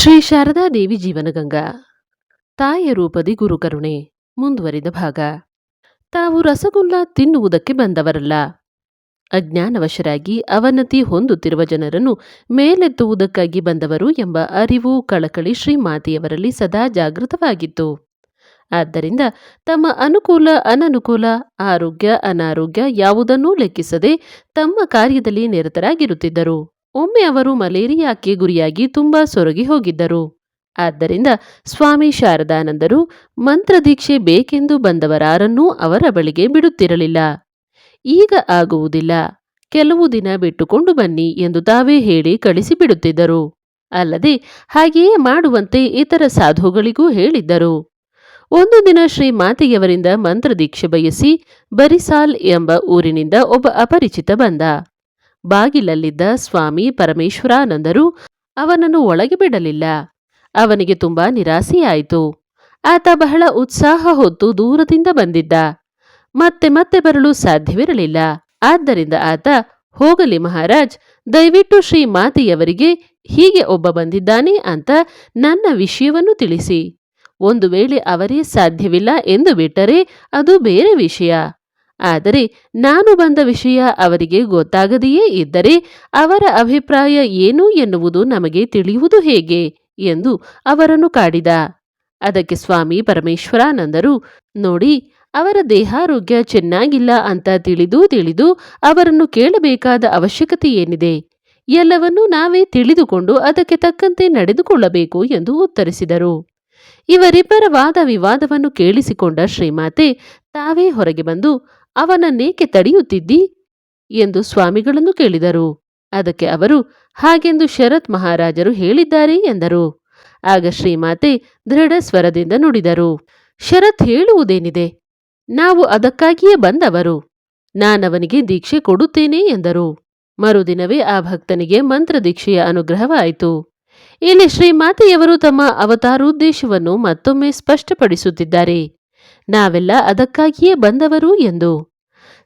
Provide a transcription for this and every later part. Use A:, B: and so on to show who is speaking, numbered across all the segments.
A: ಶ್ರೀ ಶಾರದಾದೇವಿ ಜೀವನಗಂಗಾ. ತಾಯಿಯ ರೂಪದಿ ಗುರುಕರುಣೆ ಮುಂದುವರಿದ ಭಾಗ. ತಾವು ರಸಗುಲ್ಲ ತಿನ್ನುವುದಕ್ಕೆ ಬಂದವರಲ್ಲ. ಅಜ್ಞಾನವಶರಾಗಿ ಅವನತಿ ಹೊಂದುತ್ತಿರುವ ಜನರನ್ನು ಮೇಲೆತ್ತುವುದಕ್ಕಾಗಿ ಬಂದವರು ಎಂಬ ಅರಿವು ಕಳಕಳಿ ಶ್ರೀಮಾತೆಯವರಲ್ಲಿ ಸದಾ ಜಾಗೃತವಾಗಿತ್ತು. ಆದ್ದರಿಂದ ತಮ್ಮ ಅನುಕೂಲ, ಅನನುಕೂಲ, ಆರೋಗ್ಯ, ಅನಾರೋಗ್ಯ ಯಾವುದನ್ನೂ ಲೆಕ್ಕಿಸದೆ ತಮ್ಮ ಕಾರ್ಯದಲ್ಲಿ ನಿರತರಾಗಿರುತ್ತಿದ್ದರು. ಒಮ್ಮೆ ಅವರು ಮಲೇರಿಯಾಕ್ಕೆ ಗುರಿಯಾಗಿ ತುಂಬಾ ಸೊರಗಿ ಹೋಗಿದ್ದರು. ಆದ್ದರಿಂದ ಸ್ವಾಮಿ ಶಾರದಾನಂದರು ಮಂತ್ರದೀಕ್ಷೆ ಬೇಕೆಂದು ಬಂದವರಾರನ್ನೂ ಅವರ ಬಳಿಗೆ ಬಿಡುತ್ತಿರಲಿಲ್ಲ. ಈಗ ಆಗುವುದಿಲ್ಲ. ಕೆಲವು ದಿನ ಬಿಟ್ಟುಕೊಂಡು ಬನ್ನಿ ಎಂದು ತಾವೇ ಹೇಳಿ ಕಳಿಸಿಬಿಡುತ್ತಿದ್ದರು. ಅಲ್ಲದೆ ಹಾಗೆಯೇ ಮಾಡುವಂತೆ ಇತರ ಸಾಧುಗಳಿಗೂ ಹೇಳಿದ್ದರು. ಒಂದು ದಿನ ಶ್ರೀ ಮಾತೆಯವರಿಂದ ಮಂತ್ರದೀಕ್ಷೆ ಬಯಸಿ ಬರಿಸಾಲ್ ಎಂಬ ಊರಿನಿಂದ ಒಬ್ಬ ಅಪರಿಚಿತ ಬಂದ. ಬಾಗಿಲಲ್ಲಿದ್ದ ಸ್ವಾಮಿ ಪರಮೇಶ್ವರಾನಂದರು ಅವನನ್ನು ಒಳಗೆ ಬಿಡಲಿಲ್ಲ. ಅವನಿಗೆ ತುಂಬಾ ನಿರಾಸೆಯಾಯಿತು. ಆತ ಬಹಳ ಉತ್ಸಾಹ ಹೊತ್ತು ದೂರದಿಂದ ಬಂದಿದ್ದ. ಮತ್ತೆ ಮತ್ತೆ ಬರಲು ಸಾಧ್ಯವಿರಲಿಲ್ಲ. ಆದ್ದರಿಂದ ಆತ, ಹೋಗಲಿ ಮಹಾರಾಜ್, ದಯವಿಟ್ಟು ಶ್ರೀ ಮಾತೆಯವರಿಗೆ ಹೀಗೆ ಒಬ್ಬ ಬಂದಿದ್ದಾನೆ ಅಂತ ನನ್ನ ವಿಷಯವನ್ನು ತಿಳಿಸಿ. ಒಂದು ವೇಳೆ ಅವರೇ ಸಾಧ್ಯವಿಲ್ಲ ಎಂದು ಬಿಟ್ಟರೆ ಅದು ಬೇರೆ ವಿಷಯ. ಆದರೆ ನಾನು ಬಂದ ವಿಷಯ ಅವರಿಗೆ ಗೊತ್ತಾಗದೆಯೇ ಇದ್ದರೆ ಅವರ ಅಭಿಪ್ರಾಯ ಏನು ಎನ್ನುವುದು ನಮಗೆ ತಿಳಿಯುವುದು ಹೇಗೆ ಎಂದು ಅವರನ್ನು ಕಾಡಿದ. ಅದಕ್ಕೆ ಸ್ವಾಮಿ ಪರಮೇಶ್ವರಾನಂದರು, ನೋಡಿ, ಅವರ ದೇಹಾರೋಗ್ಯ ಚೆನ್ನಾಗಿಲ್ಲ ಅಂತ ತಿಳಿದು ತಿಳಿದು ಅವರನ್ನು ಕೇಳಬೇಕಾದ ಅವಶ್ಯಕತೆ ಏನಿದೆ? ಎಲ್ಲವನ್ನೂ ನಾವೇ ತಿಳಿದುಕೊಂಡು ಅದಕ್ಕೆ ತಕ್ಕಂತೆ ನಡೆದುಕೊಳ್ಳಬೇಕು ಎಂದು ಉತ್ತರಿಸಿದರು. ಇವರಿಬ್ಬರ ವಾದ ವಿವಾದವನ್ನು ಕೇಳಿಸಿಕೊಂಡ ಶ್ರೀಮಾತೆ ತಾವೇ ಹೊರಗೆ ಬಂದು ಅವನನ್ನೇಕೆ ತಡೆಯುತ್ತಿದ್ದಿ? ಎಂದು ಸ್ವಾಮಿಗಳನ್ನು ಕೇಳಿದರು. ಅದಕ್ಕೆ ಅವರು, ಹಾಗೆಂದು ಶರತ್ ಮಹಾರಾಜರು ಹೇಳಿದ್ದಾರೆ ಎಂದರು. ಆಗ ಶ್ರೀಮಾತೆ ದೃಢ ಸ್ವರದಿಂದ ನುಡಿದರು. ಶರತ್ ಹೇಳುವುದೇನಿದೆ? ನಾವು ಅದಕ್ಕಾಗಿಯೇ ಬಂದವರು. ನಾನವನಿಗೆ ದೀಕ್ಷೆ ಕೊಡುತ್ತೇನೆ ಎಂದರು. ಮರುದಿನವೇ ಆ ಭಕ್ತನಿಗೆ ಮಂತ್ರ ದೀಕ್ಷೆಯ ಅನುಗ್ರಹವಾಯಿತು. ಇಲ್ಲಿ ಶ್ರೀಮಾತೆಯವರು ತಮ್ಮ ಅವತಾರೋದ್ದೇಶವನ್ನು ಮತ್ತೊಮ್ಮೆ ಸ್ಪಷ್ಟಪಡಿಸುತ್ತಿದ್ದಾರೆ. ನಾವೆಲ್ಲ ಅದಕ್ಕಾಗಿಯೇ ಬಂದವರು ಎಂದು.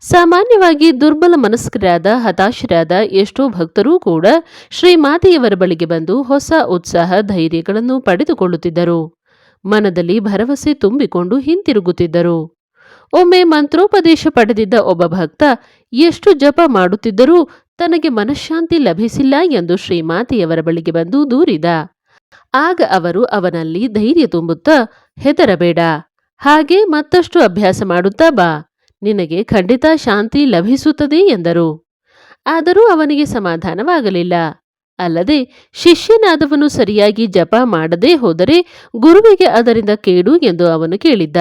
A: ಸಾಮಾನ್ಯವಾಗಿ ದುರ್ಬಲ ಮನಸ್ಕರಾದ, ಹತಾಶರಾದ ಎಷ್ಟೋ ಭಕ್ತರೂ ಕೂಡ ಶ್ರೀಮಾತೆಯವರ ಬಳಿಗೆ ಬಂದು ಹೊಸ ಉತ್ಸಾಹ, ಧೈರ್ಯಗಳನ್ನು ಪಡೆದುಕೊಳ್ಳುತ್ತಿದ್ದರು. ಮನದಲ್ಲಿ ಭರವಸೆ ತುಂಬಿಕೊಂಡು ಹಿಂತಿರುಗುತ್ತಿದ್ದರು. ಒಮ್ಮೆ ಮಂತ್ರೋಪದೇಶ ಪಡೆದಿದ್ದ ಒಬ್ಬ ಭಕ್ತ, ಎಷ್ಟು ಜಪ ಮಾಡುತ್ತಿದ್ದರೂ ತನಗೆ ಮನಃಶಾಂತಿ ಲಭಿಸಿಲ್ಲ ಎಂದು ಶ್ರೀಮಾತೆಯವರ ಬಳಿಗೆ ಬಂದು ದೂರಿದ. ಆಗ ಅವರು ಅವನಲ್ಲಿ ಧೈರ್ಯ ತುಂಬುತ್ತಾ, ಹೆದರಬೇಡ. ಹಾಗೆ ಮತ್ತಷ್ಟು ಅಭ್ಯಾಸ ಮಾಡುತ್ತಾ ಬಾ. ನಿನಗೆ ಖಂಡಿತ ಶಾಂತಿ ಲಭಿಸುತ್ತದೆ ಎಂದರು. ಆದರೂ ಅವನಿಗೆ ಸಮಾಧಾನವಾಗಲಿಲ್ಲ. ಅಲ್ಲದೆ ಶಿಷ್ಯನಾದವನು ಸರಿಯಾಗಿ ಜಪ ಮಾಡದೇ ಹೋದರೆ ಗುರುವಿಗೆ ಅದರಿಂದ ಕೇಡು ಎಂದು ಅವನು ಕೇಳಿದ್ದ.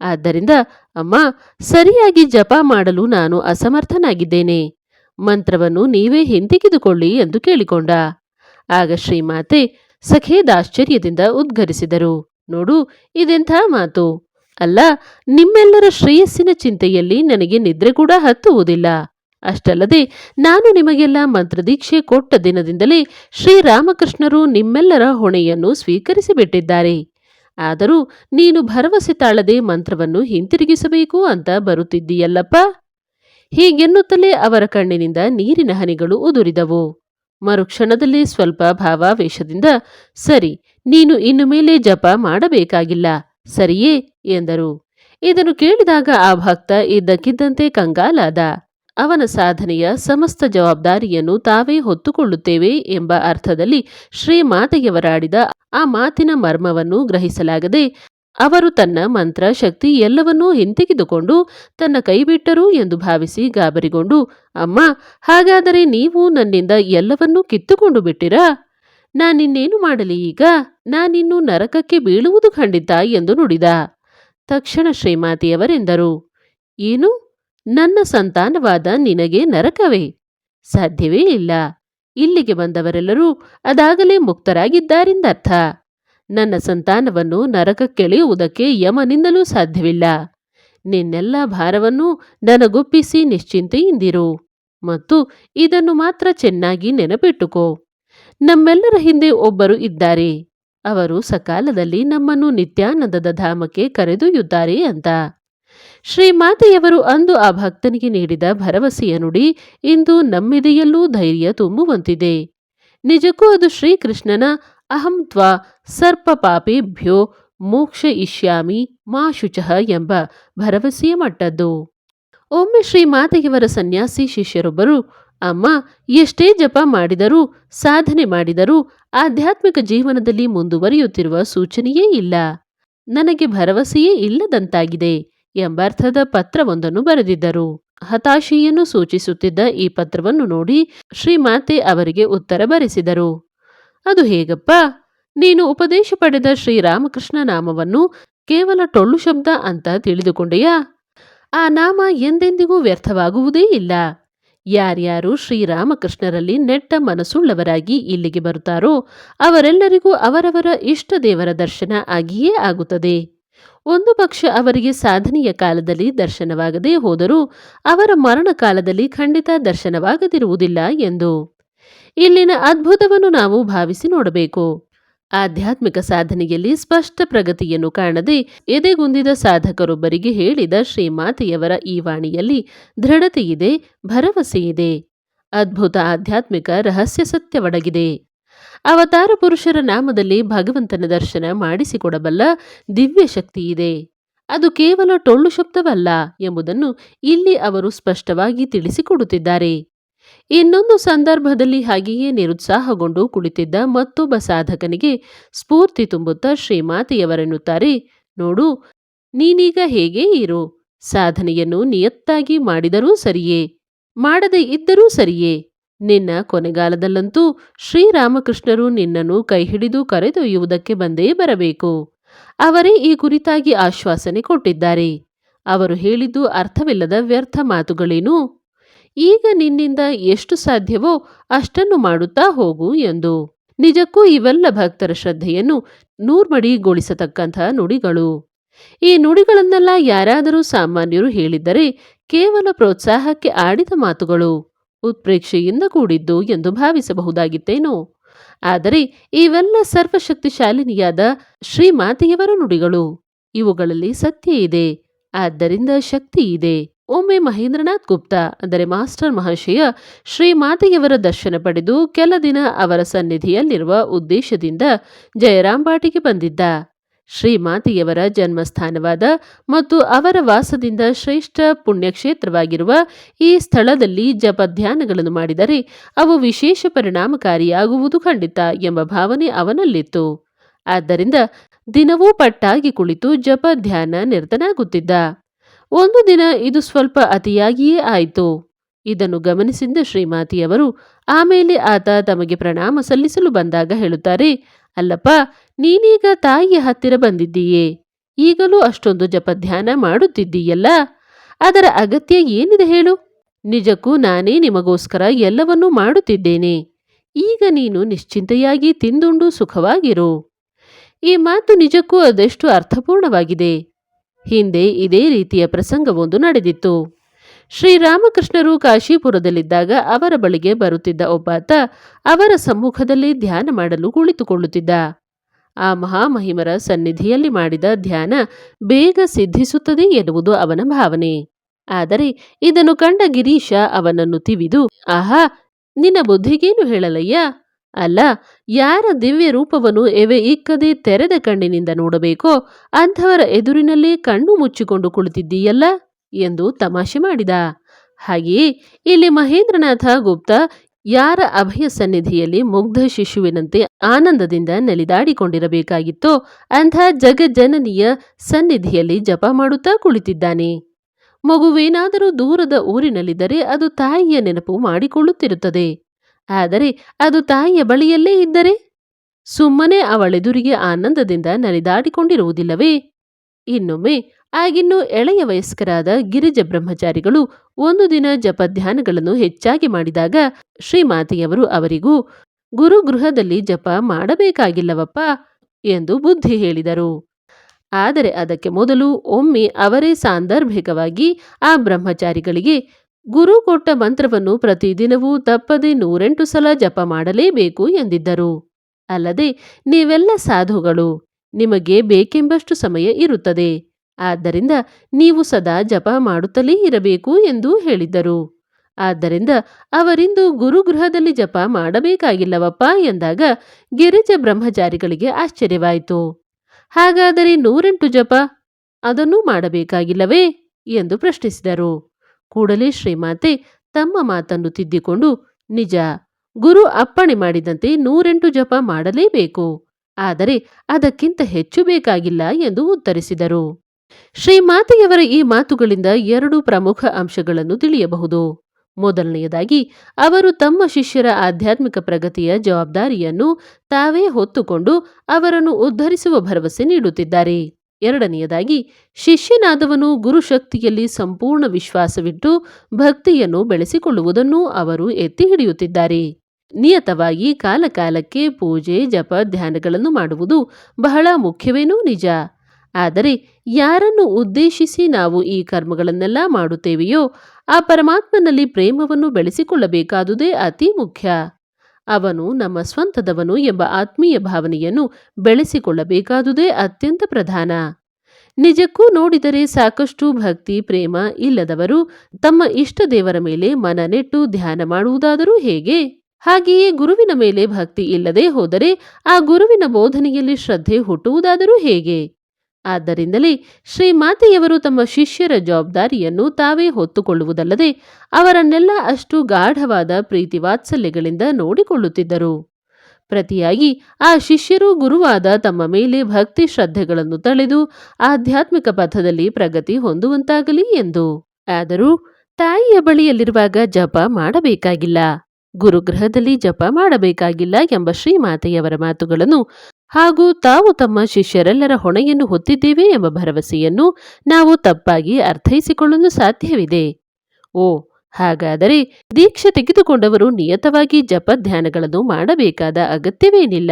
A: ಆದ್ದರಿಂದ, ಅಮ್ಮ, ಸರಿಯಾಗಿ ಜಪ ಮಾಡಲು ನಾನು ಅಸಮರ್ಥನಾಗಿದ್ದೇನೆ. ಮಂತ್ರವನ್ನು ನೀವೇ ಹಿಂತೆಗೆದುಕೊಳ್ಳಿ ಎಂದು ಕೇಳಿಕೊಂಡ. ಆಗ ಶ್ರೀಮಾತೆ ಸಖೇದಾಶ್ಚರ್ಯದಿಂದ ಉದ್ಗರಿಸಿದರು ನೋಡು, ಇದೆಂಥ ಮಾತು. ಅಲ್ಲ, ನಿಮ್ಮೆಲ್ಲರ ಶ್ರೇಯಸ್ಸಿನ ಚಿಂತೆಯಲ್ಲಿ ನನಗೆ ನಿದ್ರೆ ಕೂಡ ಹತ್ತುವುದಿಲ್ಲ. ಅಷ್ಟಲ್ಲದೆ, ನಾನು ನಿಮಗೆಲ್ಲ ಮಂತ್ರದೀಕ್ಷೆ ಕೊಟ್ಟ ದಿನದಿಂದಲೇ ಶ್ರೀರಾಮಕೃಷ್ಣರು ನಿಮ್ಮೆಲ್ಲರ ಹೊಣೆಯನ್ನು ಸ್ವೀಕರಿಸಿಬಿಟ್ಟಿದ್ದಾರೆ. ಆದರೂ ನೀನು ಭರವಸೆ ತಾಳದೆ ಮಂತ್ರವನ್ನು ಹಿಂತಿರುಗಿಸಬೇಕು ಅಂತ ಬರುತ್ತಿದ್ದೀಯಲ್ಲಪ್ಪ? ಹೀಗೆನ್ನುತ್ತಲೇ ಅವರ ಕಣ್ಣಿನಿಂದ ನೀರಿನ ಹನಿಗಳು ಉದುರಿದವು. ಮರುಕ್ಷಣದಲ್ಲಿ ಸ್ವಲ್ಪ ಭಾವಾವೇಶದಿಂದ, ಸರಿ, ನೀನು ಇನ್ನು ಮೇಲೆ ಜಪ ಮಾಡಬೇಕಾಗಿಲ್ಲ. ಸರಿಯೇ ಎಂದರು. ಇದನ್ನು ಕೇಳಿದಾಗ ಆ ಭಕ್ತ ಇದ್ದಕ್ಕಿದ್ದಂತೆ ಕಂಗಾಲಾದ. ಅವನ ಸಾಧನೆಯ ಸಮಸ್ತ ಜವಾಬ್ದಾರಿಯನ್ನು ತಾವೇ ಹೊತ್ತುಕೊಳ್ಳುತ್ತೇವೆ ಎಂಬ ಅರ್ಥದಲ್ಲಿ ಶ್ರೀ ಮಾತೆಯವರಾಡಿದ ಆ ಮಾತಿನ ಮರ್ಮವನ್ನು ಗ್ರಹಿಸಲಾಗದೆ ಅವರು ತನ್ನ ಮಂತ್ರ, ಶಕ್ತಿ ಎಲ್ಲವನ್ನೂ ಹಿಂತೆಗೆದುಕೊಂಡು ತನ್ನ ಕೈಬಿಟ್ಟರು ಎಂದು ಭಾವಿಸಿ ಗಾಬರಿಗೊಂಡು, ಅಮ್ಮ, ಹಾಗಾದರೆ ನೀವು ನನ್ನಿಂದ ಎಲ್ಲವನ್ನೂ ಕಿತ್ತುಕೊಂಡು ಬಿಟ್ಟಿರಾ? ನಾನಿನ್ನೇನು ಮಾಡಲಿ ಈಗ? ನಾನಿನ್ನು ನರಕಕ್ಕೆ ಬೀಳುವುದು ಖಂಡಿತ ಎಂದು ನುಡಿದ. ತಕ್ಷಣ ಶ್ರೀಮಾತಿಯವರೆಂದರು, ಏನು? ನನ್ನ ಸಂತಾನವಾದ ನಿನಗೆ ನರಕವೇ? ಸಾಧ್ಯವೇ ಇಲ್ಲ. ಇಲ್ಲಿಗೆ ಬಂದವರೆಲ್ಲರೂ ಅದಾಗಲೇ ಮುಕ್ತರಾಗಿದ್ದಾರೆಂದರ್ಥ. ನನ್ನ ಸಂತಾನವನ್ನು ನರಕಕ್ಕೆಳೆಯುವುದಕ್ಕೆ ಯಮನಿಂದಲೂ ಸಾಧ್ಯವಿಲ್ಲ. ನಿನ್ನೆಲ್ಲ ಭಾರವನ್ನು ನನಗೊಪ್ಪಿಸಿ ನಿಶ್ಚಿಂತೆಯಿಂದಿರು. ಮತ್ತು ಇದನ್ನು ಮಾತ್ರ ಚೆನ್ನಾಗಿ ನೆನಪಿಟ್ಟುಕೋ. ನಮ್ಮೆಲ್ಲರ ಹಿಂದೆ ಒಬ್ಬರು ಇದ್ದಾರೆ. ಅವರು ಸಕಾಲದಲ್ಲಿ ನಮ್ಮನ್ನು ನಿತ್ಯಾನಂದದ ಧಾಮಕ್ಕೆ ಕರೆದೊಯ್ಯುತ್ತಾರೆ ಅಂತ. ಶ್ರೀಮಾತೆಯವರು ಅಂದು ಆ ಭಕ್ತನಿಗೆ ನೀಡಿದ ಭರವಸೆಯ ನುಡಿ ಇಂದು ನಮ್ಮಿದೆಯಲ್ಲೂ ಧೈರ್ಯ ತುಂಬುವಂತಿದೆ. ನಿಜಕ್ಕೂ ಅದು ಶ್ರೀಕೃಷ್ಣನ ಅಹಂ ತ್ವಾ ಮೋಕ್ಷ ಇಷ್ಯಾಮಿ ಮಾ ಶುಚಃ ಎಂಬ ಭರವಸೆಯ ಮಟ್ಟದ್ದು. ಒಮ್ಮೆ ಶ್ರೀಮಾತೆಯವರ ಸನ್ಯಾಸಿ ಶಿಷ್ಯರೊಬ್ಬರು ಅಮ್ಮ, ಎಷ್ಟೇ ಜಪ ಮಾಡಿದರೂ, ಸಾಧನೆ ಮಾಡಿದರೂ, ಆಧ್ಯಾತ್ಮಿಕ ಜೀವನದಲ್ಲಿ ಮುಂದುವರಿಯುತ್ತಿರುವ ಸೂಚನೆಯೇ ಇಲ್ಲ. ನನಗೆ ಭರವಸೆಯೇ ಇಲ್ಲದಂತಾಗಿದೆ ಎಂಬರ್ಥದ ಪತ್ರವೊಂದನ್ನು ಬರೆದಿದ್ದರು. ಹತಾಶೆಯನ್ನು ಸೂಚಿಸುತ್ತಿದ್ದ ಈ ಪತ್ರವನ್ನು ನೋಡಿ ಶ್ರೀಮಾತೆ ಅವರಿಗೆ ಉತ್ತರ ಬರೆಸಿದರು. ಅದು ಹೇಗಪ್ಪ? ನೀನು ಉಪದೇಶ ಪಡೆದ ಶ್ರೀರಾಮಕೃಷ್ಣ ನಾಮವನ್ನು ಕೇವಲ ಟೊಳ್ಳು ಶಬ್ದ ಅಂತ ತಿಳಿದುಕೊಂಡೆಯಾ? ಆ ನಾಮ ಎಂದೆಂದಿಗೂ ವ್ಯರ್ಥವಾಗುವುದೇ ಇಲ್ಲ. ಯಾರ್ಯಾರು ಶ್ರೀರಾಮಕೃಷ್ಣರಲ್ಲಿ ನೆಟ್ಟ ಮನಸ್ಸುಳ್ಳವರಾಗಿ ಇಲ್ಲಿಗೆ ಬರುತ್ತಾರೋ ಅವರೆಲ್ಲರಿಗೂ ಅವರವರ ಇಷ್ಟ ದೇವರ ದರ್ಶನ ಆಗಿಯೇ ಆಗುತ್ತದೆ. ಒಂದು ಪಕ್ಷ ಅವರಿಗೆ ಸಾಧನೆಯ ಕಾಲದಲ್ಲಿ ದರ್ಶನವಾಗದೇ ಹೋದರೂ ಅವರ ಮರಣ ಕಾಲದಲ್ಲಿ ಖಂಡಿತ ದರ್ಶನವಾಗದಿರುವುದಿಲ್ಲ ಎಂದು. ಇಲ್ಲಿನ ಅದ್ಭುತವನ್ನು ನಾವು ಭಾವಿಸಿ ನೋಡಬೇಕು. ಆಧ್ಯಾತ್ಮಿಕ ಸಾಧನೆಯಲ್ಲಿ ಸ್ಪಷ್ಟ ಪ್ರಗತಿಯನ್ನು ಕಾಣದೆ ಎದೆಗುಂದಿದ ಸಾಧಕರೊಬ್ಬರಿಗೆ ಹೇಳಿದ ಶ್ರೀಮಾತೆಯವರ ಈ ವಾಣಿಯಲ್ಲಿ ದೃಢತೆಯಿದೆ ಭರವಸೆಯಿದೆ ಅದ್ಭುತ ಆಧ್ಯಾತ್ಮಿಕ ರಹಸ್ಯ ಸತ್ಯವಡಗಿದೆ. ಅವತಾರ ಪುರುಷರ ನಾಮದಲ್ಲಿ ಭಗವಂತನ ದರ್ಶನ ಮಾಡಿಸಿಕೊಡಬಲ್ಲ ದಿವ್ಯ ಶಕ್ತಿಯಿದೆ ಅದು ಕೇವಲ ಟೊಳ್ಳು ಶಬ್ದವಲ್ಲ ಎಂಬುದನ್ನು ಇಲ್ಲಿ ಅವರು ಸ್ಪಷ್ಟವಾಗಿ ತಿಳಿಸಿಕೊಡುತ್ತಿದ್ದಾರೆ. ಇನ್ನೊಂದು ಸಂದರ್ಭದಲ್ಲಿ ಹಾಗೆಯೇ ನಿರುತ್ಸಾಹಗೊಂಡು ಕುಳಿತಿದ್ದ ಮತ್ತೊಬ್ಬ ಸಾಧಕನಿಗೆ ಸ್ಫೂರ್ತಿ ತುಂಬುತ್ತಾ ಶ್ರೀಮಾತೆಯವರೆನ್ನುತ್ತಾರೆ, ನೋಡು, ನೀನೀಗ ಹೇಗೆ ಇರು? ಸಾಧನೆಯನ್ನು ನಿಯತ್ತಾಗಿ ಮಾಡಿದರೂ ಸರಿಯೇ? ಮಾಡದೇ ಇದ್ದರೂ ಸರಿಯೇ? ನಿನ್ನ ಕೊನೆಗಾಲದಲ್ಲಂತೂ ಶ್ರೀರಾಮಕೃಷ್ಣರು ನಿನ್ನನ್ನು ಕೈಹಿಡಿದು ಕರೆದೊಯ್ಯುವುದಕ್ಕೆ ಬಂದೇ ಬರಬೇಕು. ಅವರೇ ಈ ಕುರಿತಾಗಿ ಆಶ್ವಾಸನೆ ಕೊಟ್ಟಿದ್ದಾರೆ. ಅವರು ಹೇಳಿದ್ದು ಅರ್ಥವಿಲ್ಲದ ವ್ಯರ್ಥ ಮಾತುಗಳೇನು? ಈಗ ನಿನ್ನಿಂದ ಎಷ್ಟು ಸಾಧ್ಯವೋ ಅಷ್ಟನ್ನು ಮಾಡುತ್ತಾ ಹೋಗು ಎಂದು. ನಿಜಕ್ಕೂ ಇವೆಲ್ಲ ಭಕ್ತರ ಶ್ರದ್ಧೆಯನ್ನು ನೂರ್ಮಡಿಗೊಳಿಸತಕ್ಕಂತಹ ನುಡಿಗಳು. ಈ ನುಡಿಗಳನ್ನೆಲ್ಲ ಯಾರಾದರೂ ಸಾಮಾನ್ಯರು ಹೇಳಿದ್ದರೆ ಕೇವಲ ಪ್ರೋತ್ಸಾಹಕ್ಕೆ ಆಡಿದ ಮಾತುಗಳು. ಉತ್ಪ್ರೇಕ್ಷೆಯಿಂದ ಕೂಡಿದ್ದು ಎಂದು ಭಾವಿಸಬಹುದಾಗಿತ್ತೇನೋ. ಆದರೆ ಇವೆಲ್ಲ ಸರ್ವಶಕ್ತಿಶಾಲಿನಿಯಾದ ಶ್ರೀಮಾತೆಯವರ ನುಡಿಗಳು. ಇವುಗಳಲ್ಲಿ ಸತ್ಯ ಇದೆ. ಆದ್ದರಿಂದ ಶಕ್ತಿ ಇದೆ. ಒಮ್ಮೆ ಮಹೇಂದ್ರನಾಥ್ ಗುಪ್ತಾ, ಅಂದರೆ ಮಾಸ್ಟರ್ ಮಹಾಶಯ ಶ್ರೀಮಾತೆಯವರ ದರ್ಶನ ಪಡೆದು ಕೆಲ ದಿನ ಅವರ ಸನ್ನಿಧಿಯಲ್ಲಿರುವ ಉದ್ದೇಶದಿಂದ ಜಯರಾಂಬಾಟಿಗೆ ಬಂದಿದ್ದ. ಶ್ರೀಮಾತೆಯವರ ಜನ್ಮಸ್ಥಾನವಾದ ಮತ್ತು ಅವರ ವಾಸದಿಂದ ಶ್ರೇಷ್ಠ ಪುಣ್ಯಕ್ಷೇತ್ರವಾಗಿರುವ ಈ ಸ್ಥಳದಲ್ಲಿ ಜಪ ಧ್ಯಾನಗಳನ್ನು ಮಾಡಿದರೆ ಅವು ವಿಶೇಷ ಪರಿಣಾಮಕಾರಿಯಾಗುವುದು ಖಂಡಿತ ಎಂಬ ಭಾವನೆ ಅವನಲ್ಲಿತ್ತು. ಆದ್ದರಿಂದ ದಿನವೂ ಪಟ್ಟಾಗಿ ಕುಳಿತು ಜಪ ಧ್ಯಾನ ನಿರತನಾಗುತ್ತಿದ್ದ. ಒಂದು ದಿನ ಇದು ಸ್ವಲ್ಪ ಅತಿಯಾಗಿಯೇ ಆಯಿತು. ಇದನ್ನು ಗಮನಿಸಿದ ಶ್ರೀಮಾತಿಯವರು ಆಮೇಲೆ ಆತ ತಮಗೆ ಪ್ರಣಾಮ ಸಲ್ಲಿಸಲು ಬಂದಾಗ ಹೇಳುತ್ತಾರೆ, ಅಲ್ಲಪ್ಪ, ನೀನೀಗ ತಾಯಿಯ ಹತ್ತಿರ ಬಂದಿದ್ದೀಯೇ? ಈಗಲೂ ಅಷ್ಟೊಂದು ಜಪಧ್ಯಾನ ಮಾಡುತ್ತಿದ್ದೀಯಲ್ಲ? ಅದರ ಅಗತ್ಯ ಏನಿದೆ ಹೇಳು? ನಿಜಕ್ಕೂ ನಾನೇ ನಿಮಗೋಸ್ಕರ ಎಲ್ಲವನ್ನೂ ಮಾಡುತ್ತಿದ್ದೇನೆ. ಈಗ ನೀನು ನಿಶ್ಚಿಂತೆಯಾಗಿ ತಿಂದುಂಡು ಸುಖವಾಗಿರು. ಈ ಮಾತು ನಿಜಕ್ಕೂ ಅದೆಷ್ಟು ಅರ್ಥಪೂರ್ಣವಾಗಿದೆ. ಹಿಂದೆ ಇದೇ ರೀತಿಯ ಪ್ರಸಂಗವೊಂದು ನಡೆದಿತ್ತು. ಶ್ರೀರಾಮಕೃಷ್ಣರು ಕಾಶೀಪುರದಲ್ಲಿದ್ದಾಗ ಅವರ ಬಳಿಗೆ ಬರುತ್ತಿದ್ದ ಒಬ್ಬಾತ ಅವರ ಸಮ್ಮುಖದಲ್ಲಿ ಧ್ಯಾನ ಮಾಡಲು ಕುಳಿತುಕೊಳ್ಳುತ್ತಿದ್ದ. ಆ ಮಹಾಮಹಿಮರ ಸನ್ನಿಧಿಯಲ್ಲಿ ಮಾಡಿದ ಧ್ಯಾನ ಬೇಗ ಸಿದ್ಧಿಸುತ್ತದೆ ಎನ್ನುವುದು ಅವನ ಭಾವನೆ. ಆದರೆ ಇದನ್ನು ಕಂಡ ಗಿರೀಶ ಅವನನ್ನು ತಿವಿದು, ಆಹಾ, ನಿನ್ನ ಬುದ್ಧಿಗೇನು ಹೇಳಲಯ್ಯ? ಅಲ್ಲ, ಯಾರ ದಿವ್ಯ ರೂಪವನ್ನು ಎವೆ ಇಕ್ಕದೆ ತೆರೆದ ಕಣ್ಣಿನಿಂದ ನೋಡಬೇಕೋ, ಅಂಥವರ ಎದುರಿನಲ್ಲೇ ಕಣ್ಣು ಮುಚ್ಚಿಕೊಂಡು ಕುಳಿತಿದ್ದೀಯಲ್ಲ? ಎಂದು ತಮಾಷೆ ಮಾಡಿದ. ಹಾಗೆಯೇ, ಇಲ್ಲಿ ಮಹೇಂದ್ರನಾಥ ಗುಪ್ತ ಯಾರ ಅಭಯ ಸನ್ನಿಧಿಯಲ್ಲಿ ಮುಗ್ಧ ಶಿಶುವಿನಂತೆ ಆನಂದದಿಂದ ನಲಿದಾಡಿಕೊಂಡಿರಬೇಕಾಗಿತ್ತೋ, ಅಂಥ ಜಗಜ್ಜನನಿಯ ಸನ್ನಿಧಿಯಲ್ಲಿ ಜಪ ಮಾಡುತ್ತಾ ಕುಳಿತಿದ್ದಾನೆ. ಮಗುವೇನಾದರೂ ದೂರದ ಊರಿನಲ್ಲಿದ್ದರೆ ಅದು ತಾಯಿಯ ನೆನಪು ಮಾಡಿಕೊಳ್ಳುತ್ತಿರುತ್ತದೆ. ಆದರೆ ಅದು ತಾಯಿಯ ಬಳಿಯಲ್ಲೇ ಇದ್ದರೆ? ಸುಮ್ಮನೆ ಅವಳೆದುರಿಗೆ ಆನಂದದಿಂದ ನಲಿದಾಡಿಕೊಂಡಿರುವುದಿಲ್ಲವೇ? ಇನ್ನೊಮ್ಮೆ ಆಗಿನ್ನೂ ಎಳೆಯ ವಯಸ್ಕರಾದ ಗಿರಿಜ ಬ್ರಹ್ಮಚಾರಿಗಳು ಒಂದು ದಿನ ಜಪಧ್ಯಾನಗಳನ್ನು ಹೆಚ್ಚಾಗಿ ಮಾಡಿದಾಗ ಶ್ರೀಮಾತೆಯವರು ಅವರಿಗೂ ಗುರುಗೃಹದಲ್ಲಿ ಜಪ ಮಾಡಬೇಕಾಗಿಲ್ಲವಪ್ಪ ಎಂದು ಬುದ್ಧಿ ಹೇಳಿದರು. ಆದರೆ ಅದಕ್ಕೆ ಮೊದಲು ಒಮ್ಮೆ ಅವರೇ ಸಾಂದರ್ಭಿಕವಾಗಿ ಆ ಬ್ರಹ್ಮಚಾರಿಗಳಿಗೆ ಗುರು ಕೊಟ್ಟ ಮಂತ್ರವನ್ನು ಪ್ರತಿದಿನವೂ ತಪ್ಪದೆ ನೂರೆಂಟು ಸಲ ಜಪ ಮಾಡಲೇಬೇಕು ಎಂದಿದ್ದರು. ಅಲ್ಲದೆ ನೀವೆಲ್ಲ ಸಾಧುಗಳು, ನಿಮಗೆ ಬೇಕೆಂಬಷ್ಟು ಸಮಯ ಇರುತ್ತದೆ. ಆದ್ದರಿಂದ ನೀವು ಸದಾ ಜಪ ಮಾಡುತ್ತಲೇ ಇರಬೇಕು ಎಂದು ಹೇಳಿದ್ದರು. ಆದ್ದರಿಂದ ಅವರಿಂದು ಗುರುಗೃಹದಲ್ಲಿ ಜಪ ಮಾಡಬೇಕಾಗಿಲ್ಲವಪ್ಪ ಎಂದಾಗ ಗಿರಿಜ ಬ್ರಹ್ಮಚಾರಿಗಳಿಗೆ ಆಶ್ಚರ್ಯವಾಯಿತು. ಹಾಗಾದರೆ ನೂರೆಂಟು ಜಪ ಅದನ್ನೂ ಮಾಡಬೇಕಾಗಿಲ್ಲವೇ ಎಂದು ಪ್ರಶ್ನಿಸಿದರು. ಕೂಡಲೇ ಶ್ರೀಮಾತೆ ತಮ್ಮ ಮಾತನ್ನು ತಿದ್ದಿಕೊಂಡು, ನಿಜ, ಗುರು ಅಪ್ಪಣೆ ಮಾಡಿದಂತೆ ನೂರೆಂಟು ಜಪ ಮಾಡಲೇಬೇಕು, ಆದರೆ ಅದಕ್ಕಿಂತ ಹೆಚ್ಚು ಬೇಕಾಗಿಲ್ಲ ಎಂದು ಉತ್ತರಿಸಿದರು. ಶ್ರೀಮಾತೆಯವರ ಈ ಮಾತುಗಳಿಂದ ಎರಡು ಪ್ರಮುಖ ಅಂಶಗಳನ್ನು ತಿಳಿಯಬಹುದು. ಮೊದಲನೆಯದಾಗಿ, ಅವರು ತಮ್ಮ ಶಿಷ್ಯರ ಆಧ್ಯಾತ್ಮಿಕ ಪ್ರಗತಿಯ ಜವಾಬ್ದಾರಿಯನ್ನು ತಾವೇ ಹೊತ್ತುಕೊಂಡು ಅವರನ್ನು ಉದ್ಧರಿಸುವ ಭರವಸೆ ನೀಡುತ್ತಿದ್ದಾರೆ. ಎರಡನೆಯದಾಗಿ, ಶಿಷ್ಯನಾದವನು ಗುರುಶಕ್ತಿಯಲ್ಲಿ ಸಂಪೂರ್ಣ ವಿಶ್ವಾಸವಿಟ್ಟು ಭಕ್ತಿಯನ್ನು ಬೆಳೆಸಿಕೊಳ್ಳುವುದನ್ನು ಅವರು ಎತ್ತಿ ಹಿಡಿಯುತ್ತಿದ್ದಾರೆ. ನಿಯತವಾಗಿ ಕಾಲಕಾಲಕ್ಕೆ ಪೂಜೆ, ಜಪ, ಧ್ಯಾನಗಳನ್ನು ಮಾಡುವುದು ಬಹಳ ಮುಖ್ಯವೇನೂ ನಿಜ. ಆದರೆ ಯಾರನ್ನು ಉದ್ದೇಶಿಸಿ ನಾವು ಈ ಕರ್ಮಗಳನ್ನೆಲ್ಲ ಮಾಡುತ್ತೇವೆಯೋ ಆ ಪರಮಾತ್ಮನಲ್ಲಿ ಪ್ರೇಮವನ್ನು ಬೆಳೆಸಿಕೊಳ್ಳಬೇಕಾದುದೇ ಅತಿ ಮುಖ್ಯ. ಅವನು ನಮ್ಮ ಸ್ವಂತದವನು ಎಂಬ ಆತ್ಮೀಯ ಭಾವನೆಯನ್ನು ಬೆಳೆಸಿಕೊಳ್ಳಬೇಕಾದುದೇ ಅತ್ಯಂತ ಪ್ರಧಾನ. ನಿಜಕ್ಕೂ ನೋಡಿದರೆ ಸಾಕಷ್ಟು ಭಕ್ತಿ, ಪ್ರೇಮ ಇಲ್ಲದವರು ತಮ್ಮ ಇಷ್ಟ ದೇವರ ಮೇಲೆ ಮನ ನೆಟ್ಟು ಧ್ಯಾನ ಮಾಡುವುದಾದರೂ ಹೇಗೆ? ಹಾಗೆಯೇ ಗುರುವಿನ ಮೇಲೆ ಭಕ್ತಿ ಇಲ್ಲದೆ ಹೋದರೆ ಆ ಗುರುವಿನ ಬೋಧನೆಯಲ್ಲಿ ಶ್ರದ್ಧೆ ಹುಟ್ಟುವುದಾದರೂ ಹೇಗೆ? ಆದ್ದರಿಂದಲೇ ಶ್ರೀಮಾತೆಯವರು ತಮ್ಮ ಶಿಷ್ಯರ ಜವಾಬ್ದಾರಿಯನ್ನು ತಾವೇ ಹೊತ್ತುಕೊಳ್ಳುವುದಲ್ಲದೆ ಅವರನ್ನೆಲ್ಲ ಅಷ್ಟು ಗಾಢವಾದ ಪ್ರೀತಿ ವಾತ್ಸಲ್ಯಗಳಿಂದ ನೋಡಿಕೊಳ್ಳುತ್ತಿದ್ದರು. ಪ್ರತಿಯಾಗಿ ಆ ಶಿಷ್ಯರು ಗುರುವಾದ ತಮ್ಮ ಮೇಲೆ ಭಕ್ತಿ ಶ್ರದ್ಧೆಗಳನ್ನು ತಳೆದು ಆಧ್ಯಾತ್ಮಿಕ ಪಥದಲ್ಲಿ ಪ್ರಗತಿ ಹೊಂದುವಂತಾಗಲಿ ಎಂದು. ಆದರೂ ತಾಯಿಯ ಬಳಿಯಲ್ಲಿರುವಾಗ ಜಪ ಮಾಡಬೇಕಾಗಿಲ್ಲ. ಗುರುಗೃಹದಲ್ಲಿ ಜಪ ಮಾಡಬೇಕಾಗಿಲ್ಲ ಎಂಬ ಶ್ರೀಮಾತೆಯವರ ಮಾತುಗಳನ್ನು ಹಾಗೂ ತಾವು ತಮ್ಮ ಶಿಷ್ಯರೆಲ್ಲರ ಹೊಣೆಯನ್ನು ಹೊತ್ತಿದ್ದೇವೆ ಎಂಬ ಭರವಸೆಯನ್ನು ನಾವು ತಪ್ಪಾಗಿ ಅರ್ಥೈಸಿಕೊಳ್ಳಲು ಸಾಧ್ಯವಿದೆ. ಓ, ಹಾಗಾದರೆ ದೀಕ್ಷೆ ತೆಗೆದುಕೊಂಡವರು ನಿಯತವಾಗಿ ಜಪ ಧ್ಯಾನಗಳನ್ನು ಮಾಡಬೇಕಾದ ಅಗತ್ಯವೇನಿಲ್ಲ?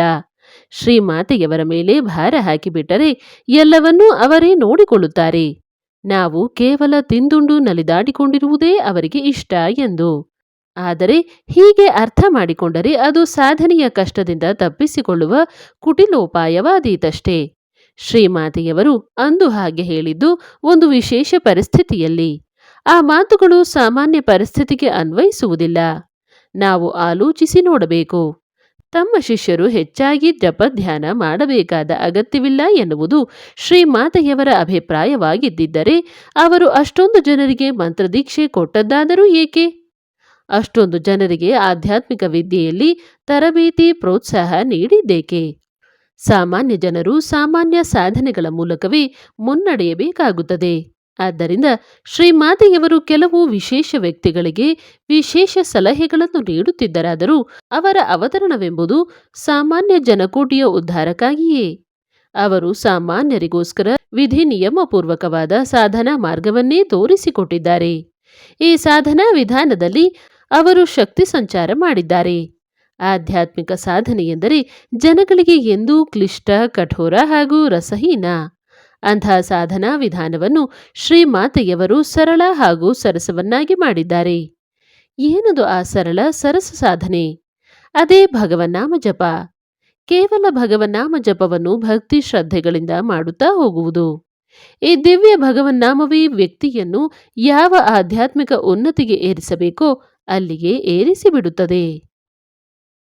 A: ಶ್ರೀಮಾತೆಯವರ ಮೇಲೆ ಭಾರ ಹಾಕಿಬಿಟ್ಟರೆ ಎಲ್ಲವನ್ನೂ ಅವರೇ ನೋಡಿಕೊಳ್ಳುತ್ತಾರೆ. ನಾವು ಕೇವಲ ತಿಂದುಂಡು ನಲಿದಾಡಿಕೊಂಡಿರುವುದೇ ಅವರಿಗೆ ಇಷ್ಟ ಎಂದು ಆದರೆ ಹೀಗೆ ಅರ್ಥ ಮಾಡಿಕೊಂಡರೆ ಅದು ಸಾಧನೆಯ ಕಷ್ಟದಿಂದ ತಪ್ಪಿಸಿಕೊಳ್ಳುವ ಕುಟಿಲೋಪಾಯವಾದೀತಷ್ಟೇ. ಶ್ರೀಮಾತೆಯವರು ಅಂದು ಹಾಗೆ ಹೇಳಿದ್ದು ಒಂದು ವಿಶೇಷ ಪರಿಸ್ಥಿತಿಯಲ್ಲಿ. ಆ ಮಾತುಗಳು ಸಾಮಾನ್ಯ ಪರಿಸ್ಥಿತಿಗೆ ಅನ್ವಯಿಸುವುದಿಲ್ಲ. ನಾವು ಆಲೋಚಿಸಿ ನೋಡಬೇಕು. ತಮ್ಮ ಶಿಷ್ಯರು ಹೆಚ್ಚಾಗಿ ಜಪ ಧ್ಯಾನ ಮಾಡಬೇಕಾದ ಅಗತ್ಯವಿಲ್ಲ ಎನ್ನುವುದು ಶ್ರೀಮಾತೆಯವರ ಅಭಿಪ್ರಾಯವಾಗಿದ್ದರೆ ಅವರು ಅಷ್ಟೊಂದು ಜನರಿಗೆ ಮಂತ್ರದೀಕ್ಷೆ ಕೊಟ್ಟದ್ದಾದರೂ ಏಕೆ? ಅಷ್ಟೊಂದು ಜನರಿಗೆ ಆಧ್ಯಾತ್ಮಿಕ ವಿದ್ಯೆಯಲ್ಲಿ ತರಬೇತಿ ಪ್ರೋತ್ಸಾಹ ನೀಡಿದ್ದೇಕೆ? ಸಾಮಾನ್ಯ ಜನರು ಸಾಮಾನ್ಯ ಸಾಧನೆಗಳ ಮೂಲಕವೇ ಮುನ್ನಡೆಯಬೇಕಾಗುತ್ತದೆ. ಆದ್ದರಿಂದ ಶ್ರೀಮಾತೆಯವರು ಕೆಲವು ವಿಶೇಷ ವ್ಯಕ್ತಿಗಳಿಗೆ ವಿಶೇಷ ಸಲಹೆಗಳನ್ನು ನೀಡುತ್ತಿದ್ದರಾದರೂ ಅವರ ಅವತರಣವೆಂಬುದು ಸಾಮಾನ್ಯ ಜನಕೋಟಿಯ ಉದ್ಧಾರಕ್ಕಾಗಿಯೇ. ಅವರು ಸಾಮಾನ್ಯರಿಗೋಸ್ಕರ ವಿಧಿ ನಿಯಮಪೂರ್ವಕವಾದ ಸಾಧನಾ ಮಾರ್ಗವನ್ನೇ ತೋರಿಸಿಕೊಟ್ಟಿದ್ದಾರೆ. ಈ ಸಾಧನಾ ವಿಧಾನದಲ್ಲಿ ಅವರು ಶಕ್ತಿ ಸಂಚಾರ ಮಾಡಿದ್ದಾರೆ. ಆಧ್ಯಾತ್ಮಿಕ ಸಾಧನೆ ಎಂದರೆ ಜನಗಳಿಗೆ ಎಂದೂ ಕ್ಲಿಷ್ಟ, ಕಠೋರ ಹಾಗೂ ರಸಹೀನ. ಅಂಥ ಸಾಧನಾ ವಿಧಾನವನ್ನು ಶ್ರೀಮಾತೆಯವರು ಸರಳ ಹಾಗೂ ಸರಸವನ್ನಾಗಿ ಮಾಡಿದ್ದಾರೆ. ಏನದು ಆ ಸರಳ, ಸರಸ ಸಾಧನೆ? ಅದೇ ಭಗವನ್ನಾಮ ಜಪ ಕೇವಲ ಭಗವನ್ನಾಮ ಜಪವನ್ನು ಭಕ್ತಿ ಶ್ರದ್ಧೆಗಳಿಂದ ಮಾಡುತ್ತಾ ಹೋಗುವುದು. ಈ ದಿವ್ಯ ಭಗವನ್ನಾಮವೇ ವ್ಯಕ್ತಿಯನ್ನು ಯಾವ ಆಧ್ಯಾತ್ಮಿಕ ಉನ್ನತಿಗೆ ಏರಿಸಬೇಕೋ ಅಲ್ಲಿಗೆ ಏರಿಸಿಬಿಡುತ್ತದೆ.